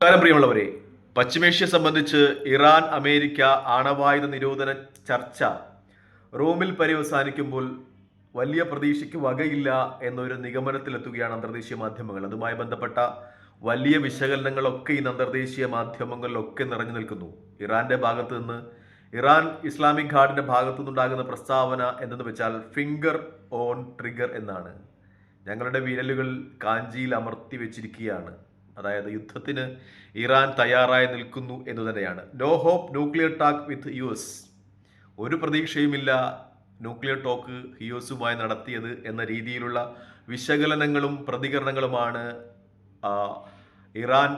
നമസ്കാരം പ്രിയമുള്ളവരെ. പശ്ചിമേഷ്യ സംബന്ധിച്ച് ഇറാൻ അമേരിക്ക ആണവായുധ നിരോധന ചർച്ച റോമിൽ പര്യവസാനിക്കുമ്പോൾ വലിയ പ്രതീക്ഷയ്ക്ക് വകയില്ല എന്നൊരു നിഗമനത്തിലെത്തുകയാണ് അന്തർദേശീയ മാധ്യമങ്ങൾ. അതുമായി ബന്ധപ്പെട്ട വലിയ വിശകലനങ്ങളൊക്കെ ഇന്ന് അന്തർദേശീയ മാധ്യമങ്ങളിലൊക്കെ നിറഞ്ഞു നിൽക്കുന്നു. ഇറാന്റെ ഭാഗത്ത് നിന്ന് ഇറാൻ ഇസ്ലാമിക് ഗാർഡിന്റെ ഭാഗത്തു നിന്നുണ്ടാകുന്ന പ്രസ്താവന എന്തെന്ന് വെച്ചാൽ ഫിംഗർ ഓൺ ട്രിഗർ എന്നാണ്. ഞങ്ങളുടെ വിരലുകൾ കാഞ്ചിയിൽ അമർത്തി വെച്ചിരിക്കുകയാണ്. അതായത് യുദ്ധത്തിന് ഇറാൻ തയ്യാറായി നിൽക്കുന്നു എന്ന് തന്നെയാണ്. No hope nuclear talk with U S ഒരു പ്രതീക്ഷയുമില്ല ന്യൂക്ലിയർ ടോക്ക് യു എസുമായി നടത്തിയത് എന്ന രീതിയിലുള്ള വിശകലനങ്ങളും പ്രതികരണങ്ങളുമാണ് ഇറാൻ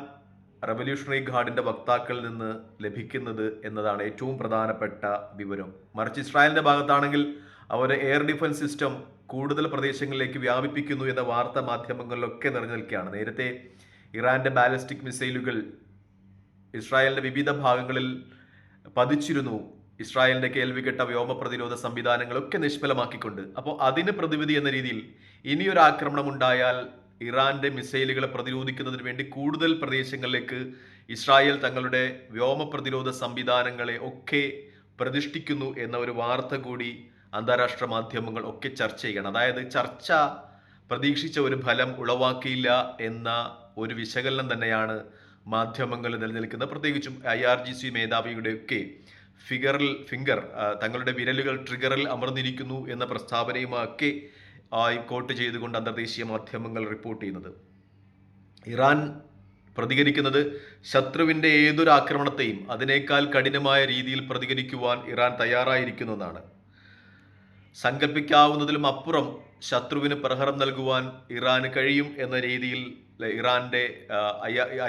റവല്യൂഷണറി ഗാർഡിന്റെ വക്താക്കളിൽ നിന്ന് ലഭിക്കുന്നത് എന്നതാണ് ഏറ്റവും പ്രധാനപ്പെട്ട വിവരം. മറിച്ച് ഇസ്രായേലിന്റെ ഭാഗത്താണെങ്കിൽ അവർ എയർ ഡിഫൻസ് സിസ്റ്റം കൂടുതൽ പ്രദേശങ്ങളിലേക്ക് വ്യാപിപ്പിക്കുന്നു എന്ന വാർത്താ മാധ്യമങ്ങളിലൊക്കെ നിറഞ്ഞു നിൽക്കുകയാണ്. നേരത്തെ ഇറാന്റെ ബാലിസ്റ്റിക് മിസൈലുകൾ ഇസ്രായേലിന്റെ വിവിധ ഭാഗങ്ങളിൽ പതിച്ചിരുന്നു. ഇസ്രായേലിന്റെ കേൾവികെട്ട വ്യോമ പ്രതിരോധ സംവിധാനങ്ങളൊക്കെ നിഷ്ഫലമാക്കിക്കൊണ്ട്. അപ്പോൾ അതിന് പ്രതിവിധി എന്ന രീതിയിൽ ഇനിയൊരു ആക്രമണം ഉണ്ടായാൽ ഇറാന്റെ മിസൈലുകളെ പ്രതിരോധിക്കുന്നതിന് വേണ്ടി കൂടുതൽ പ്രദേശങ്ങളിലേക്ക് ഇസ്രായേൽ തങ്ങളുടെ വ്യോമ പ്രതിരോധ സംവിധാനങ്ങളെ ഒക്കെ പ്രതിഷ്ഠിക്കുന്നു എന്ന ഒരു വാർത്ത കൂടി അന്താരാഷ്ട്ര മാധ്യമങ്ങൾ ഒക്കെ ചർച്ച ചെയ്യണം. അതായത് ചർച്ച പ്രതീക്ഷിച്ച ഒരു ഫലം ഉളവാക്കിയില്ല എന്ന ഒരു വിശകലനം തന്നെയാണ് മാധ്യമങ്ങളിൽ നിലനിൽക്കുന്നത്. പ്രത്യേകിച്ചും ഐ ആർ ജി സി മേധാവിയുടെയൊക്കെ ഫിഗറിൽ ഫിംഗർ തങ്ങളുടെ വിരലുകൾ ട്രിഗറിൽ അമർന്നിരിക്കുന്നു എന്ന പ്രസ്താവനയുമൊക്കെ കോട്ട് ചെയ്തുകൊണ്ട് അന്തർദേശീയ മാധ്യമങ്ങൾ റിപ്പോർട്ട് ചെയ്യുന്നത്. ഇറാൻ പ്രതികരിക്കുന്നത് ശത്രുവിന്റെ ഏതൊരു ആക്രമണത്തെയും അതിനേക്കാൾ കഠിനമായ രീതിയിൽ പ്രതികരിക്കുവാൻ ഇറാൻ തയ്യാറായിരിക്കുന്നു എന്നാണ്. സങ്കല്പിക്കാവുന്നതിലും അപ്പുറം ശത്രുവിന് പ്രഹരം നൽകുവാൻ ഇറാന് കഴിയും എന്ന രീതിയിൽ ഇറാന്റെ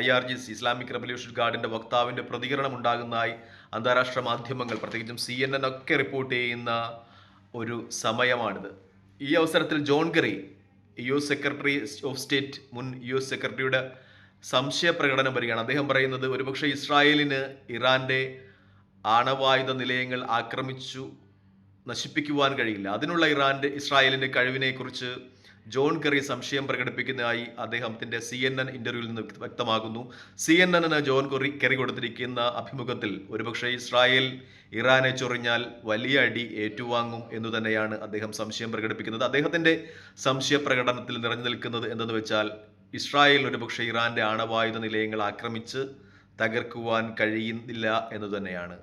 I R G C Islamic revolution ഗാർഡിന്റെ വക്താവിന്റെ പ്രതികരണം ഉണ്ടാകുന്നതായി അന്താരാഷ്ട്ര മാധ്യമങ്ങൾ പ്രത്യേകിച്ചും സി എൻ എൻ ഒക്കെ റിപ്പോർട്ട് ചെയ്യുന്ന ഒരു സമയമാണിത്. ഈ അവസരത്തിൽ John Kerry U S secretary of state മുൻ യു എസ് സെക്രട്ടറിയുടെ സംശയ പ്രകടനം വരികയാണ്. അദ്ദേഹം പറയുന്നത് ഒരുപക്ഷെ ഇസ്രായേലിന് ഇറാന്റെ ആണവായുധ നിലയങ്ങൾ ആക്രമിച്ചു നശിപ്പിക്കുവാൻ കഴിയില്ല. അതിനുള്ള ഇറാന്റെ ഇസ്രായേലിന്റെ കഴിവിനെക്കുറിച്ച് ജോൺ കെറി സംശയം പ്രകടിപ്പിക്കുന്നതായി അദ്ദേഹത്തിന്റെ സി എൻ എൻ ഇന്റർവ്യൂവിൽ നിന്ന് വ്യക്തമാകുന്നു. സി എൻ എന്നിന് ജോൺ കൊറി കെറി കൊടുത്തിരിക്കുന്ന അഭിമുഖത്തിൽ ഒരുപക്ഷെ ഇസ്രായേൽ ഇറാനെ ചൊറിഞ്ഞാൽ വലിയ അടി ഏറ്റുവാങ്ങും എന്നു തന്നെയാണ് അദ്ദേഹം സംശയം പ്രകടിപ്പിക്കുന്നത്. അദ്ദേഹത്തിന്റെ സംശയ പ്രകടനത്തിൽ നിറഞ്ഞു നിൽക്കുന്നത് എന്തെന്ന് വെച്ചാൽ ഇസ്രായേൽ ഒരുപക്ഷെ ഇറാന്റെ ആണവായുധ നിലയങ്ങൾ ആക്രമിച്ച് തകർക്കുവാൻ കഴിയുന്നില്ല എന്ന് തന്നെയാണ്.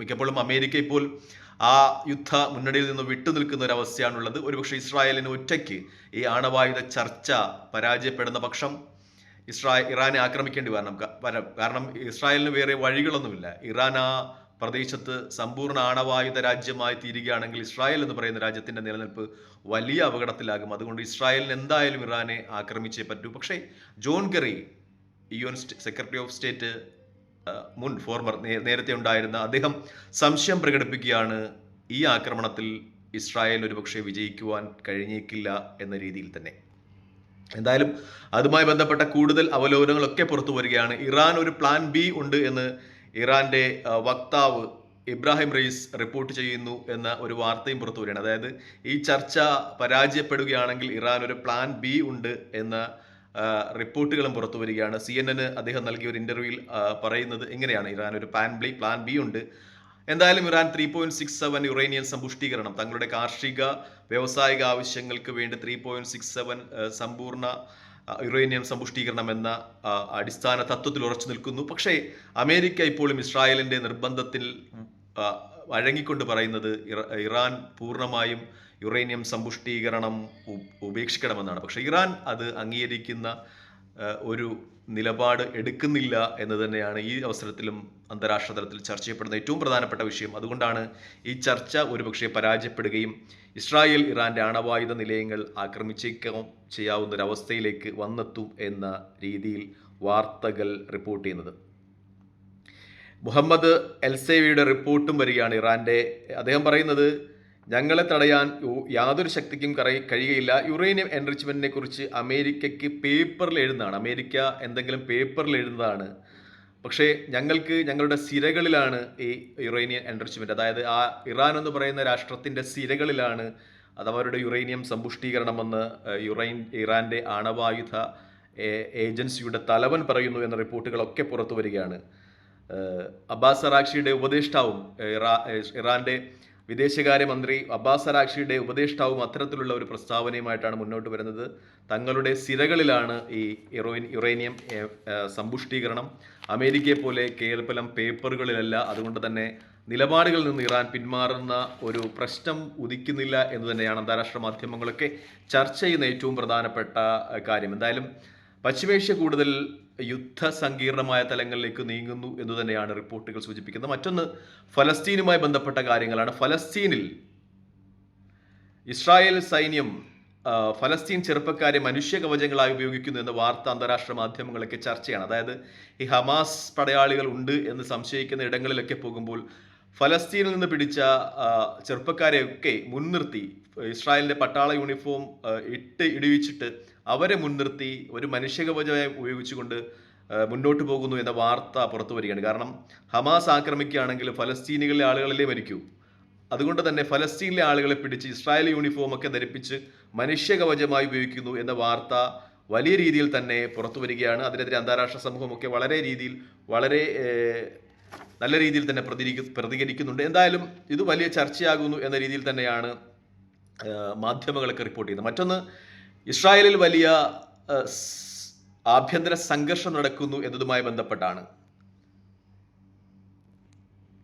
മിക്കപ്പോഴും അമേരിക്ക ഇപ്പോൾ ആ യുദ്ധ മുന്നണിയിൽ നിന്ന് വിട്ടുനിൽക്കുന്ന ഒരു അവസ്ഥയാണുള്ളത്. ഒരുപക്ഷെ ഇസ്രായേലിന് ഒറ്റയ്ക്ക് ഈ ആണവായുധ ചർച്ച പരാജയപ്പെടുന്ന പക്ഷം ഇസ്രായേൽ ഇറാനെ ആക്രമിക്കേണ്ടി വരണം. കാരണം ഇസ്രായേലിന് വേറെ വഴികളൊന്നുമില്ല. ഇറാൻ ആ പ്രദേശത്ത് സമ്പൂർണ ആണവായുധ രാജ്യമായി തീരുകയാണെങ്കിൽ ഇസ്രായേൽ എന്ന് പറയുന്ന രാജ്യത്തിന്റെ നിലനിൽപ്പ് വലിയ അപകടത്തിലാകും. അതുകൊണ്ട് ഇസ്രായേലിന് എന്തായാലും ഇറാനെ ആക്രമിച്ചേ പറ്റൂ. പക്ഷേ John Kerry U N secretary of state മുൻ ഫോർമർ നേരത്തെ ഉണ്ടായിരുന്ന അദ്ദേഹം സംശയം പ്രകടിപ്പിക്കുകയാണ് ഈ ആക്രമണത്തിൽ ഇസ്രായേൽ ഒരുപക്ഷെ വിജയിക്കുവാൻ കഴിഞ്ഞേക്കില്ല എന്ന രീതിയിൽ തന്നെ. എന്തായാലും അതുമായി ബന്ധപ്പെട്ട കൂടുതൽ അവലോകനങ്ങളൊക്കെ പുറത്തു വരികയാണ്. ഇറാൻ ഒരു പ്ലാൻ ബി ഉണ്ട് എന്ന് ഇറാന്റെ വക്താവ് ഇബ്രാഹിം റയീസ് റിപ്പോർട്ട് ചെയ്യുന്നു എന്ന ഒരു വാർത്തയും പുറത്തു വരികയാണ്. അതായത് ഈ ചർച്ച പരാജയപ്പെടുകയാണെങ്കിൽ ഇറാൻ ഒരു പ്ലാൻ ബി ഉണ്ട് എന്ന റിപ്പോർട്ടുകളും പുറത്തു വരികയാണ്. സി എൻ എന് അദ്ദേഹം നൽകിയ ഒരു ഇന്റർവ്യൂവിൽ പറയുന്നത് എങ്ങനെയാണ്? ഇറാൻ ഒരു പ്ലാൻ ബി പ്ലാൻ ബി ഉണ്ട്. എന്തായാലും Iran three point six seven uranium സമ്പുഷ്ടീകരണം തങ്ങളുടെ കാർഷിക വ്യവസായിക ആവശ്യങ്ങൾക്ക് വേണ്ടി ത്രീ പോയിന്റ് സിക്സ് സെവൻ സമ്പൂർണ യുറേനിയം സമ്പുഷ്ടീകരണം എന്ന അടിസ്ഥാന തത്വത്തിൽ ഉറച്ചു നിൽക്കുന്നു. പക്ഷേ അമേരിക്ക ഇപ്പോഴും ഇസ്രായേലിന്റെ നിർബന്ധത്തിൽ വഴങ്ങിക്കൊണ്ട് പറയുന്നത് ഇറാൻ പൂർണമായും യുറേനിയം സമ്പുഷ്ടീകരണം ഉപേക്ഷിക്കണമെന്നാണ്. പക്ഷേ ഇറാൻ അത് അംഗീകരിക്കുന്ന ഒരു നിലപാട് എടുക്കുന്നില്ല എന്ന് തന്നെയാണ് ഈ അവസരത്തിലും അന്താരാഷ്ട്ര തലത്തിൽ ചർച്ച ചെയ്യപ്പെടുന്ന ഏറ്റവും പ്രധാനപ്പെട്ട വിഷയം. അതുകൊണ്ടാണ് ഈ ചർച്ച ഒരുപക്ഷെ പരാജയപ്പെടുകയും ഇസ്രായേൽ ഇറാന്റെ ആണവായുധ നിലയങ്ങൾ ആക്രമിച്ചേക്കാം ചെയ്യാവുന്ന അവസ്ഥയിലേക്ക് വന്നെത്തും എന്ന രീതിയിൽ വാർത്തകൾ റിപ്പോർട്ട് ചെയ്യുന്നത്. മുഹമ്മദ് എൽസേവിയുടെ റിപ്പോർട്ടും വരികയാണ് ഇറാന്റെ. അദ്ദേഹം പറയുന്നത് ഞങ്ങളെ തടയാൻ യാതൊരു ശക്തിക്കും കറ- കഴിയുകയില്ല. യുറേനിയം എൻറിച്ച്മെന്റിനെ കുറിച്ച് അമേരിക്കയ്ക്ക് പേപ്പറിൽ എഴുതുന്നതാണ്. അമേരിക്ക എന്തെങ്കിലും പേപ്പറിൽ എഴുതുന്നതാണ്. പക്ഷേ ഞങ്ങൾക്ക് ഞങ്ങളുടെ സിരകളിലാണ് ഈ യുറേനിയം എൻറിച്ച്മെന്റ് അതായത് ആ ഇറാൻ എന്ന് പറയുന്ന രാഷ്ട്രത്തിന്റെ സിരകളിലാണ് അത് അവരുടെ യുറേനിയം സമ്പുഷ്ടീകരണമെന്ന് യുറൈൻ ഇറാന്റെ ആണവായുധ ഏജൻസിയുടെ തലവൻ പറയുന്നു എന്ന റിപ്പോർട്ടുകളൊക്കെ പുറത്തു വരികയാണ്. അബ്ബാസ് അറാക്ഷിയുടെ ഉപദേഷ്ടാവും ഇറാന്റെ വിദേശകാര്യമന്ത്രി അബ്ബാസ് അറാക്ഷിയുടെ ഉപദേഷ്ടാവും അത്തരത്തിലുള്ള ഒരു പ്രസ്താവനയുമായിട്ടാണ് മുന്നോട്ട് വരുന്നത്. തങ്ങളുടെ സിരകളിലാണ് ഈ ഇറോയിൻ യുറേനിയം സമ്പുഷ്ടീകരണം. അമേരിക്കയെ പോലെ കേവലം പേപ്പറുകളിലല്ല അതുകൊണ്ട് തന്നെ നിലപാടുകളിൽ നിന്ന് ഇറാൻ പിന്മാറുന്ന ഒരു പ്രശ്നം ഉദിക്കുന്നില്ല എന്ന് തന്നെയാണ് അന്താരാഷ്ട്ര മാധ്യമങ്ങളൊക്കെ ചർച്ച ചെയ്യുന്ന ഏറ്റവും പ്രധാനപ്പെട്ട കാര്യം. എന്തായാലും പശ്ചിമേഷ്യ കൂടുതൽ യുദ്ധ സങ്കീർണമായ തലങ്ങളിലേക്ക് നീങ്ങുന്നു എന്ന് തന്നെയാണ് റിപ്പോർട്ടുകൾ സൂചിപ്പിക്കുന്നത്. മറ്റൊന്ന് ഫലസ്തീനുമായി ബന്ധപ്പെട്ട കാര്യങ്ങളാണ്. ഫലസ്തീനിൽ ഇസ്രായേൽ സൈന്യം ഫലസ്തീൻ ചെറുപ്പക്കാരെ മനുഷ്യ കവചങ്ങളായി ഉപയോഗിക്കുന്നു എന്ന വാർത്ത അന്താരാഷ്ട്ര മാധ്യമങ്ങളൊക്കെ ചർച്ചയാണ്. അതായത് ഈ ഹമാസ് പടയാളികൾ ഉണ്ട് എന്ന് സംശയിക്കുന്ന ഇടങ്ങളിലൊക്കെ പോകുമ്പോൾ ഫലസ്തീനിൽ നിന്ന് പിടിച്ച ചെറുപ്പക്കാരെയൊക്കെ മുൻനിർത്തി ഇസ്രായേലിന്റെ പട്ടാള യൂണിഫോം ഇട്ട് ഇടിവിച്ചിട്ട് അവരെ മുൻനിർത്തി ഒരു മനുഷ്യകവചമായി ഉപയോഗിച്ചുകൊണ്ട് മുന്നോട്ട് പോകുന്നു എന്ന വാർത്ത പുറത്തു വരികയാണ്. കാരണം ഹമാസ് ആക്രമിക്കുകയാണെങ്കിൽ ഫലസ്തീനികളിലെ ആളുകളിലേ മരിക്കൂ? അതുകൊണ്ട് തന്നെ ഫലസ്തീനിലെ ആളുകളെ പിടിച്ച് ഇസ്രായേൽ യൂണിഫോം ഒക്കെ ധരിപ്പിച്ച് മനുഷ്യകവചമായി ഉപയോഗിക്കുന്നു എന്ന വാർത്ത വലിയ രീതിയിൽ തന്നെ പുറത്തു വരികയാണ്. അതിനെതിരെ അന്താരാഷ്ട്ര സമൂഹമൊക്കെ വളരെ രീതിയിൽ വളരെ നല്ല രീതിയിൽ തന്നെ പ്രതികരിക്കു പ്രതികരിക്കുന്നുണ്ട്. എന്തായാലും ഇത് വലിയ ചർച്ചയാകുന്നു എന്ന രീതിയിൽ തന്നെയാണ് മാധ്യമങ്ങളൊക്കെ റിപ്പോർട്ട് ചെയ്യുന്നത്. മറ്റൊന്ന് ഇസ്രായേലിൽ വലിയ ആഭ്യന്തര സംഘർഷം നടക്കുന്നു എന്നതുമായി ബന്ധപ്പെട്ടാണ്.